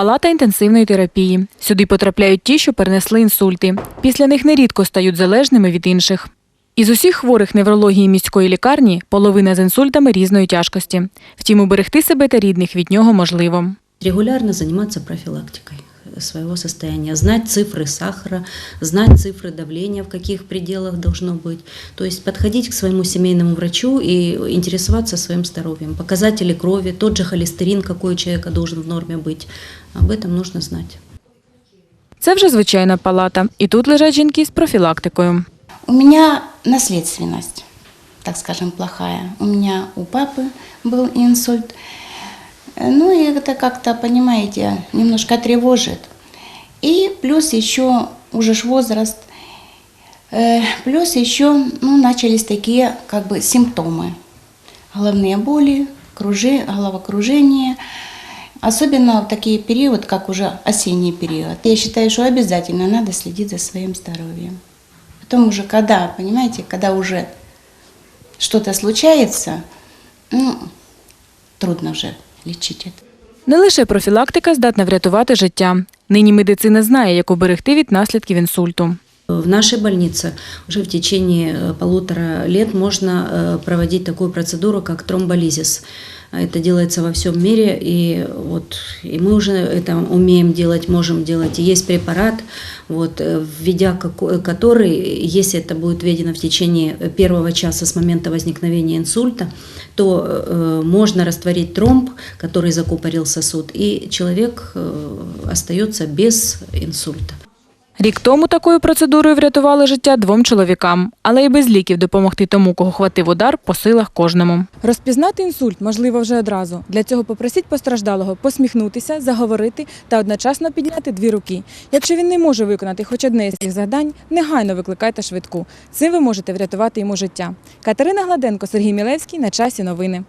Палата інтенсивної терапії. Сюди потрапляють ті, що перенесли інсульти. Після них нерідко стають залежними від інших. Із усіх хворих неврології міської лікарні половина з інсультами різної тяжкості. Втім, уберегти себе та рідних від нього можливо. Регулярно займатися профилактикой своего состояния, знать цифры сахара, знать цифры давления, в каких пределах должно быть. То есть подходить к своему семейному врачу и интересоваться своим здоровьем. Показатели крови, тот же холестерин, какой у человека должен в норме быть. Об этом нужно знать. Це вже звичайна палата, і тут лежать жінки з профілактикою. У меня наследственность, так скажем, плохая. У меня у папы был инсульт. Э, Ну и это как-то, понимаете, немножко тревожит. И плюс еще уже ж возраст. Э, Плюс еще ну, начались такие как бы симптомы. Головные боли, кружи, головокружение. Особенно в такие период, как уже осенний период. Я считаю, что обязательно надо следить за своим здоровьем. Потом уже когда, понимаете, когда уже что-то случается, ну, трудно уже лечить это. Не лише профілактика здатна врятувати життя. Нині медицина знає, як уберегти від наслідків інсульту. В нашей больнице уже в течение э, полутора лет можно э, проводить такую процедуру, как тромболизис. Это делается во всем мире, и, вот, и мы уже это умеем делать, можем делать. И есть препарат, вот, э, введя который, если это будет введено в течение первого часа с момента возникновения инсульта, то э, можно растворить тромб, который закупорил сосуд, и человек э, остается без инсульта. Рік тому такою процедурою врятували життя двом чоловікам, але і без ліків допомогти тому, кого хватив удар, по силах кожному. Розпізнати інсульт можливо вже одразу. Для цього попросіть постраждалого посміхнутися, заговорити та одночасно підняти дві руки. Якщо він не може виконати хоч одне з цих завдань, негайно викликайте швидку. Цим ви можете врятувати йому життя. Катерина Гладенко, Сергій Мілевський на часі новини.